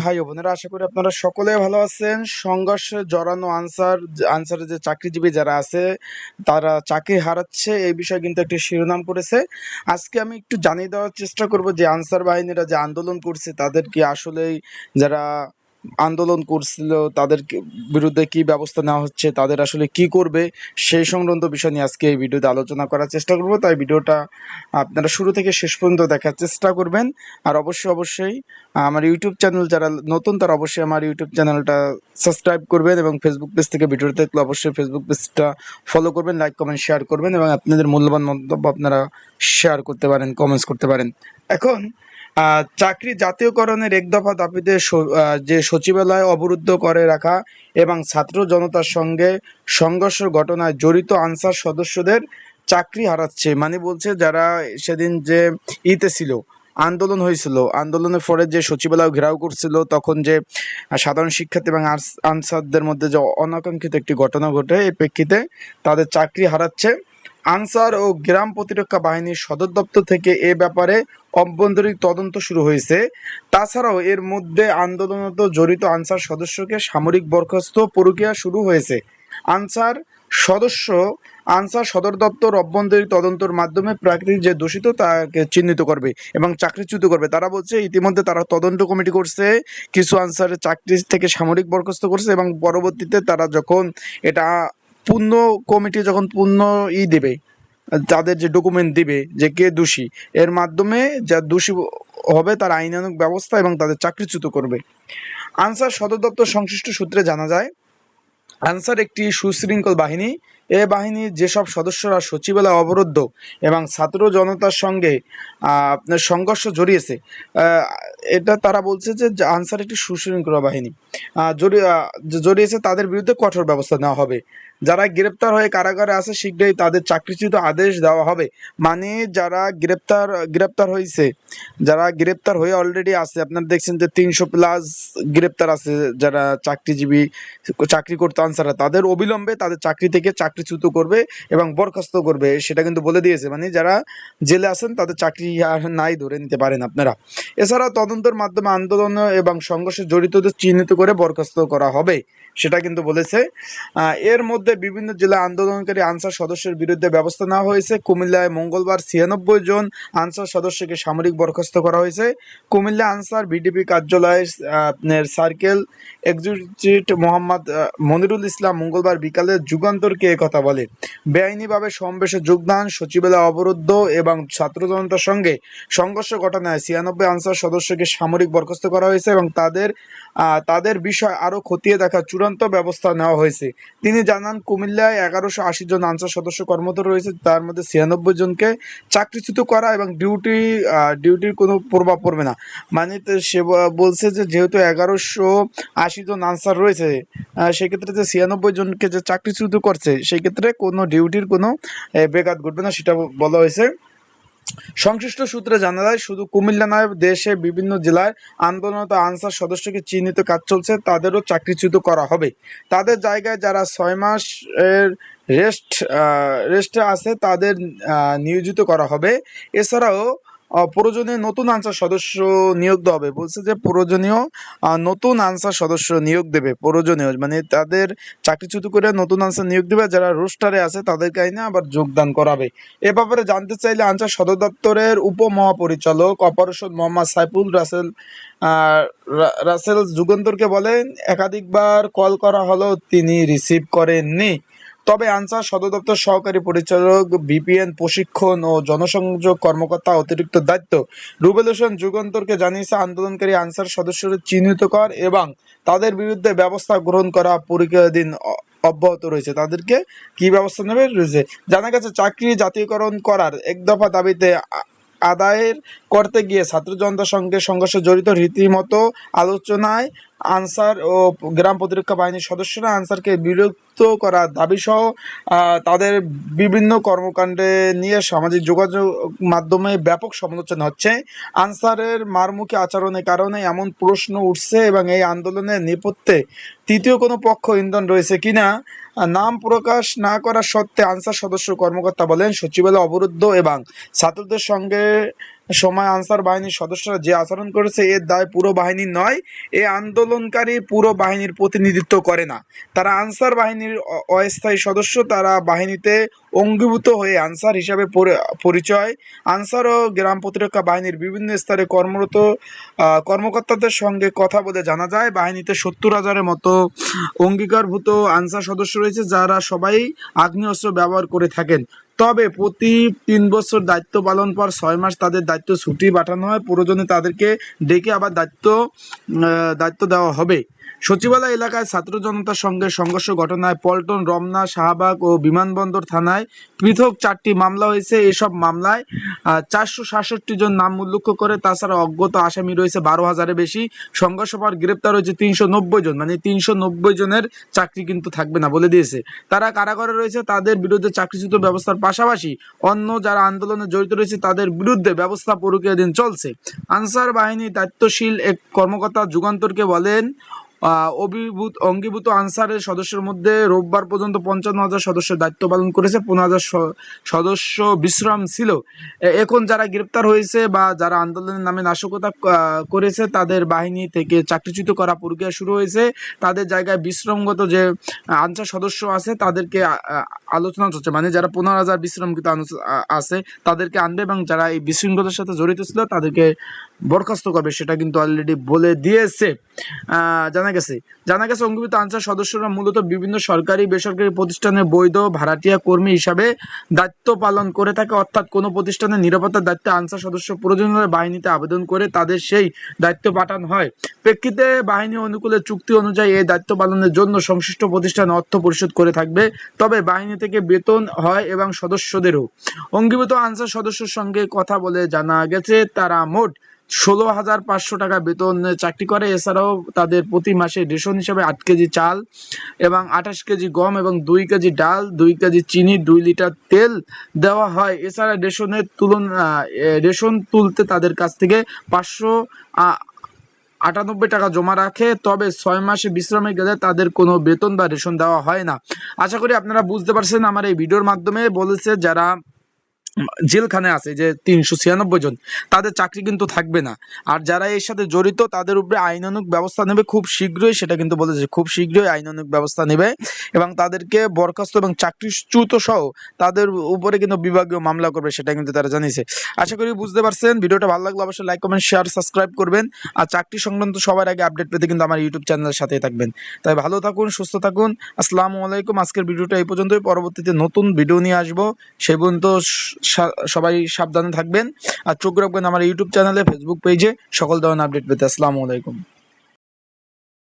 ভাই বোনেরা, আশা করি আপনারা সকলে ভালো আছেন। সংঘর্ষে জড়ানো আনসার আনসারে যে চাকরিজীবী যারা আছে, তারা চাকরি হারাচ্ছে, এই বিষয়ে কিন্তু একটি শিরোনাম করেছে। আজকে আমি একটু জানিয়ে দেওয়ার চেষ্টা করব যে আনসার বাহিনীরা যে আন্দোলন করছে, তাদের কি আসলেই যারা আন্দোলন করছিল তাদের বিরুদ্ধে কি ব্যবস্থা নেওয়া হচ্ছে, তাদের আসলে কি করবে, সেই সংক্রান্ত বিষয় নিয়ে আজকে এই ভিডিওতে আলোচনা করার চেষ্টা করব। তাই ভিডিওটা আপনারা শুরু থেকে শেষ পর্যন্ত দেখার চেষ্টা করবেন। আর অবশ্যই অবশ্যই আমার ইউটিউব চ্যানেল যারা নতুন, তারা অবশ্যই আমার ইউটিউব চ্যানেলটা সাবস্ক্রাইব করবেন এবং ফেসবুক পেজ থেকে ভিডিও দেখলে অবশ্যই ফেসবুক পেজটা ফলো করবেন লাইক কমেন্ট শেয়ার করবেন এবং আপনাদের মূল্যবান মন্তব্য আপনারা শেয়ার করতে পারেন কমেন্টস করতে পারেন। এখন চাকরি জাতীয়করণের এক দফা দাবিতে যে সচিবালয় অবরুদ্ধ করে রাখা এবং ছাত্র জনতার সঙ্গে সংঘর্ষ ঘটনায় জড়িত আনসার সদস্যদের চাকরি হারাচ্ছে। মানে বলছে যারা সেদিন যে ইতে ছিল, আন্দোলন হয়েছিল, আন্দোলনের পরে যে সচিবালয় ঘেরাও করছিল, তখন যে সাধারণ শিক্ষার্থী এবং আনসারদের মধ্যে যে অনাকাঙ্ক্ষিত একটি ঘটনা ঘটে, এই প্রেক্ষিতে তাদের চাকরি হারাচ্ছে। আনসার ও গ্রাম প্রতিরক্ষা বাহিনীর সদর দপ্তর থেকে এ ব্যাপারে অভ্যন্তরীণ তদন্ত শুরু হয়েছে। তাছাড়াও এর মধ্যে আন্দোলনত জড়িত আনসার সদস্যকে সামরিক বরখাস্ত প্রক্রিয়া শুরু হয়েছে। আনসার সদস্য, আনসার সদর দপ্তর অভ্যন্তরীণ তদন্তর মাধ্যমে প্রাকৃতিক যে দূষিত তাকে চিহ্নিত করবে এবং চাকরিচ্যুত করবে। তারা বলছে, ইতিমধ্যে তারা তদন্ত কমিটি করছে, কিছু আনসারের চাকরি থেকে সামরিক বরখাস্ত করছে এবং পরবর্তীতে তারা যখন এটা পূর্ণ কমিটি যখন পূর্ণ ই দেবে, তাদের যে ডকুমেন্ট দিবে যে কে দোষী, এর মাধ্যমে যা দোষী হবে তার আইনানুক ব্যবস্থা এবং তাদের চাকরিচ্যুত করবে। আনসার সদর দপ্তর সংশ্লিষ্ট সূত্রে জানা যায় আনসার একটি সুশৃঙ্খল বাহিনী। এ বাহিনীর যেসব সদস্যরা সচিবালয় অবরুদ্ধ এবং ছাত্র জনতার সঙ্গে আপনার সংঘর্ষ জড়িয়েছে এটা তারা বলছে যে আনসার একটি সুশৃঙ্খল বাহিনী। জড়িয়েছে তাদের বিরুদ্ধে কঠোর ব্যবস্থা নেওয়া হবে। যারা গ্রেপ্তার হয়ে কারাগারে আছে শীঘ্রই তাদের চাকরিচ্যুত আদেশ দেওয়া হবে। মানে যারা গ্রেপ্তার গ্রেপ্তার হয়েছে যারা গ্রেপ্তার হয়ে অলরেডি আছে, আপনারা দেখছেন যে তিনশো প্লাস গ্রেপ্তার আছে, যারা চাকরিজীবী, চাকরি করতে আনসাররা তাদের অবিলম্বে তাদের চাকরি থেকে চাকরিচ্যুত করবে এবং বরখাস্ত করবে সেটা কিন্তু বলে দিয়েছে। মানে যারা জেলে আছেন তাদের চাকরি আর নাই ধরে নিতে পারেন আপনারা। এছাড়া তদন্তের মাধ্যমে আন্দোলন এবং সংঘর্ষে জড়িতদের চিহ্নিত করে বরখাস্ত করা হবে সেটা কিন্তু বলেছে। এর মধ্যে বিভিন্ন জেলা আন্দোলনকারী আনসার সদস্যের বিরুদ্ধে ব্যবস্থা নেওয়া হয়েছে। কুমিল্লায় মঙ্গলবার ছিয়ানব্বই জন আনসার সদস্যকে সামরিক বরখাস্ত করা হয়েছে। কুমিল্লা আনসার বিডিপি কার্যালয়ের সার্কেল এক্সিকিউটিভ মোহাম্মদ আহ, মনিরুল ইসলাম মঙ্গলবার বিকালে যুগান্তরকে কথা বলে। বেআইনিভাবে সমাবেশে যোগদান, সচিবালয় অবরুদ্ধ এবং ছাত্র জনতার সঙ্গে সংঘর্ষ ঘটনায় ছিয়ানব্বই আনসার সদস্যকে সামরিক বরখাস্ত করা হয়েছে এবং তাদের তাদের বিষয় আরও খতিয়ে দেখা চূড়ান্ত ব্যবস্থা নেওয়া হয়েছে। তিনি জানান, কুমিল্লায় এগারোশো আশি জন আনসার সদস্য কর্মরত রয়েছে। তার মধ্যে ছিয়ানব্বই জনকে চাকরিচ্যুত করা এবং ডিউটি ডিউটির কোনো প্রভাব পড়বে না। মানে সে বলছে যে যেহেতু এগারোশো আশি জন আনসার রয়েছে সেক্ষেত্রে যে ছিয়ানব্বই জনকে যে চাকরিচ্যুত করছে, সেই ক্ষেত্রে কোনো ডিউটির কোনো বেঘাত ঘটবে না, সেটা বলা হয়েছে। সংশ্লিষ্ট সূত্রে জানা যায়, শুধু কুমিল্লা নয়, দেশে বিভিন্ন জেলায় আন্দোলনরত আনসার সদস্যকে চিহ্নিত কাজ চলছে, তাদেরও চাকরিচ্যুত করা হবে। তাদের জায়গায় যারা ছয় মাস এর রেস্ট রেস্টে আছে, তাদের নিয়োজিত করা হবে। এছাড়াও প্রয়োজনীয় নতুন আনসার সদস্য নিয়োগ দেওয়া হবে। বলছে যে প্রয়োজনীয় নতুন আনসার সদস্য নিয়োগ দেবে, প্রয়োজনীয়। মানে তাদের চাকরিচ্যুত করে নতুন আনসার নিয়োগ দেবে যারা রোস্টারে আছে তাদেরকে আইনে আবার যোগদান করাবে। এ ব্যাপারে জানতে চাইলে আনসার সদর দপ্তরের উপমহাপরিচালক অপারেশন মোহাম্মদ সাইফুল রাসেল রাসেল যুগন্তরকে বলেন, একাধিকবার কল করা হলেও তিনি রিসিভ করেননি। তবে আনসার সদর দপ্তর সহকারী পরিচালক বিপিএন প্রশিক্ষণ ও জনসংযোগ কর্মকর্তা অতিরিক্ত দায়িত্ব রুবেল হোসেন যুগান্তরকে জানিয়েছে, আন্দোলনকারী আনসার সদস্যদের চিহ্নিত কর এবং তাদের বিরুদ্ধে ব্যবস্থা গ্রহণ করা অ- অব্যাহত রয়েছে। তাদেরকে কি ব্যবস্থা নেবে রয়েছে? জানা গেছে, চাকরি জাতীয়করণ করার এক দফা দাবিতে আদায়ের করতে গিয়ে ছাত্র জনতার সঙ্গে সংঘর্ষে জড়িত রীতিমতো আলোচনায় আনসার ও গ্রাম প্রতিরক্ষা বাহিনীর সদস্যরা আনসারকে বিরক্ত করার দাবি সহ তাদের বিভিন্ন কর্মকাণ্ডে নিয়ে সামাজিক যোগাযোগ মাধ্যমে ব্যাপক সমালোচনা হচ্ছে। আনসারের মারমুখী আচরণের কারণে এমন প্রশ্ন উঠছে এবং এই আন্দোলনের নেপথ্যে তৃতীয় কোনো পক্ষ ইন্ধন রয়েছে কিনা, নাম প্রকাশ না করা সত্ত্বে আনসার সদস্য কর্মকর্তা বলেন সচিবালয় অবরুদ্ধ এবং ছাত্রদের সঙ্গে সময় আনসার বাহিনীর সদস্যরা যে আচরণ করেছে, এর দায় পুরো বাহিনীর নয়, এ আন্দোলনকারী পুরো বাহিনীর প্রতিনিধিত্ব করে না। তারা আনসার বাহিনীর অস্থায়ী সদস্য, তারা বাহিনীতে অঙ্গীভূত হয়ে আনসার হিসাবে পরিচয়। আনসার ও গ্রাম প্রতিরক্ষা বাহিনীর বিভিন্ন স্তরে কর্মরত কর্মকর্তাদের সঙ্গে কথা বলে জানা যায়, বাহিনীতে সত্তর হাজারের মতো অঙ্গীকারভূত আনসার সদস্য রয়েছে যারা সবাই আগ্নেয়াস্ত্র ব্যবহার করে থাকেন। তবে প্রতি তিন বছর দায়িত্ব পালন পর ছয় মাস তাদের দায়িত্ব ছুটি পাঠানো হয়। প্রয়োজনে তাদেরকে ডেকে আবার দায়িত্ব দায়িত্ব দেওয়া হবে। সচিবালয় এলাকায় ছাত্র জনতার সঙ্গে সংঘর্ষ ঘটনায় পল্টন, রমনা, শাহবাগ ও বিমানবন্দর থানায় পৃথক চারটি মামলা হয়েছে। এসব মামলায় চারশো সাতষট্টি জন নাম উল্লেখ করে, তাছাড়া অজ্ঞত আসামি রয়েছে বারো হাজারের বেশি। সংঘর্ষ পর গ্রেপ্তার হয়েছে তিনশো নব্বই জন। মানে তিনশো নব্বই জনের চাকরি কিন্তু থাকবে না বলে দিয়েছে। তারা কারাগারে রয়েছে, তাদের বিরুদ্ধে চাকরিচ্যুত ব্যবস্থার পাশাপাশি অন্য যারা আন্দোলনে জড়িত রয়েছে, তাদের বিরুদ্ধে ব্যবস্থা প্রক্রিয়াধীন চলছে। আনসার বাহিনী দায়িত্বশীল এক কর্মকর্তা যুগান্তরকে বলেন অভিভূত অঙ্গীভূত আনসারের সদস্যের মধ্যে রোববার পর্যন্ত পঞ্চান্ন হাজার সদস্যের দায়িত্ব পালন করেছে পনেরো হাজার সদস্য বিশ্রাম ছিল। এখন যারা গ্রেপ্তার হয়েছে বা যারা আন্দোলনের নামে নাশকতা করেছে তাদের বাহিনী থেকে চাকরিচ্যুত করা প্রক্রিয়া শুরু হয়েছে। তাদের জায়গায় বিশ্রামগত যে আনসার সদস্য আছে তাদেরকে আলোচনা চলছে। মানে যারা পনেরো হাজার বিশ্রামকৃত আছে তাদেরকে আনবে এবং যারা এই বিশৃঙ্খলার সাথে জড়িত ছিল তাদেরকে বরখাস্ত করবে সেটা কিন্তু অলরেডি বলে দিয়েছে। আহ, জানা গেছে। জানা গেছে অঙ্গীভূত আনসার সদস্যরা মূলত বিভিন্ন সরকারি, বেসরকারি প্রতিষ্ঠানের বৈধ ভাড়াটিয়া কর্মী হিসাবে দায়িত্ব পালন করে থাকে। অর্থাৎ কোনো প্রতিষ্ঠানের নিরাপত্তার দায়িত্বে আনসার সদস্য প্রয়োজন হলে বাহিনীতে আবেদন করে তাদের সেই দায়িত্ব পাঠানো হয়। প্রেক্ষিতে বাহিনী অনুকূলে চুক্তি অনুযায়ী এই দায়িত্ব পালনের জন্য সংশ্লিষ্ট প্রতিষ্ঠান অর্থ পরিশোধ করে থাকবে। তবে বাহিনী থেকে বেতন হয় এবং সদস্যদেরও। অঙ্গীভূত আনসার সদস্যের সঙ্গে কথা বলে জানা গেছে, তারা মোট ষোলো হাজার পাঁচশো টাকা বেতন চাকরি করে। এছাড়াও তাদের প্রতি মাসে রেশন হিসাবে আট কেজি চাল এবং আঠাশ কেজি গম এবং দুই কেজি ডাল, দুই কেজি চিনি, দুই লিটার তেল দেওয়া হয়। এছাড়া রেশনের তুলনা রেশন তুলতে তাদের কাছ থেকে পাঁচশো আটানব্বই টাকা জমা রাখে। তবে ছয় মাসে বিশ্রামে গেলে তাদের কোনো বেতন বা রেশন দেওয়া হয় না। আশা করি আপনারা বুঝতে পারছেন আমার এই ভিডিওর মাধ্যমে। বলেছে যারা জেলখানে আছে যে তিনশো ছিয়ানব্বই জন, তাদের চাকরি কিন্তু থাকবে না। আর যারা এর সাথে জড়িত, তাদের উপরে আইনানুগ ব্যবস্থা নেবে খুব শীঘ্রই, সেটা কিন্তু বলেছে খুব শীঘ্রই আইনানুগ ব্যবস্থা নেবে। এবং তাদেরকে বরখাস্ত এবং চাকরিচ্যুত সহ তাদের উপরে কিন্তু বিভাগীয় মামলা করবে, সেটা কিন্তু তারা জানিয়েছে। আশা করি বুঝতে পারছেন। ভিডিওটা ভালো লাগলে অবশ্যই লাইক কমেন্ট শেয়ার সাবস্ক্রাইব করবেন। আর চাকরি সংক্রান্ত সবার আগে আপডেট পেতে কিন্তু আমার ইউটিউব চ্যানেলের সাথেই থাকবেন। তাই ভালো থাকুন, সুস্থ থাকুন। আসসালামু আলাইকুম। আজকের ভিডিওটা এই পর্যন্তই। পরবর্তীতে নতুন ভিডিও নিয়ে আসব। সেই পর্যন্ত সা- সবাই সাবধানে থাকবেন। আর চোখ রাখবেন আমার ইউটিউব চ্যানেলে ফেসবুক পেজে সকল ধরনের আপডেট পেতে। আসসালামু আলাইকুম।